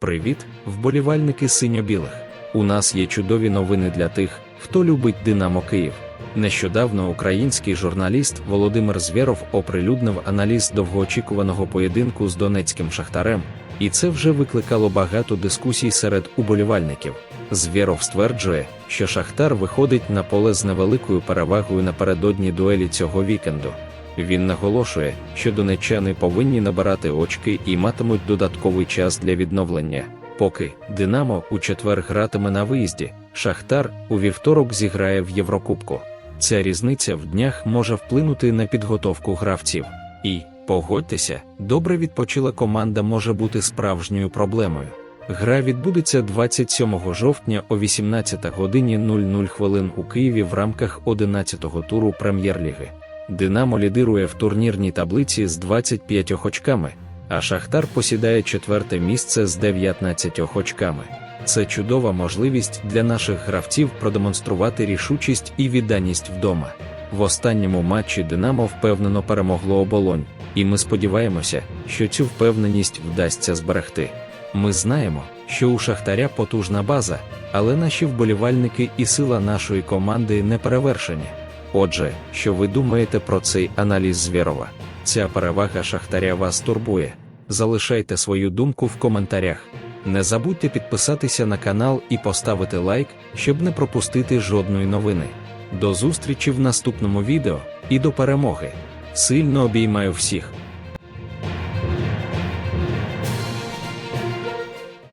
Привіт, вболівальники синьо-білих. У нас є чудові новини для тих, хто любить Динамо Київ. Нещодавно український журналіст Володимир Звєров оприлюднив аналіз довгоочікуваного поєдинку з донецьким шахтарем, і це вже викликало багато дискусій серед уболівальників. Звєров стверджує, що Шахтар виходить на поле з невеликою перевагою напередодні дуелі цього вікенду. Він наголошує, що донеччани повинні набирати очки і матимуть додатковий час для відновлення. Поки Динамо у четвер гратиме на виїзді, Шахтар у вівторок зіграє в Єврокубку. Ця різниця в днях може вплинути на підготовку гравців. І, погодьтеся, добре відпочила команда може бути справжньою проблемою. Гра відбудеться 27 жовтня о 18 годині 00 хвилин у Києві в рамках 11-го туру Прем'єр-ліги. Динамо лідирує в турнірній таблиці з 25 очками, а Шахтар посідає четверте місце з 19 очками. Це чудова можливість для наших гравців продемонструвати рішучість і відданість вдома. В останньому матчі Динамо впевнено перемогло оболонь, і ми сподіваємося, що цю впевненість вдасться зберегти. Ми знаємо, що у Шахтаря потужна база, але наші вболівальники і сила нашої команди не перевершені. Отже, що ви думаєте про цей аналіз Звєрова? Ця перевага Шахтаря вас турбує. Залишайте свою думку в коментарях. Не забудьте підписатися на канал і поставити лайк, щоб не пропустити жодної новини. До зустрічі в наступному відео і до перемоги. Сильно обіймаю всіх!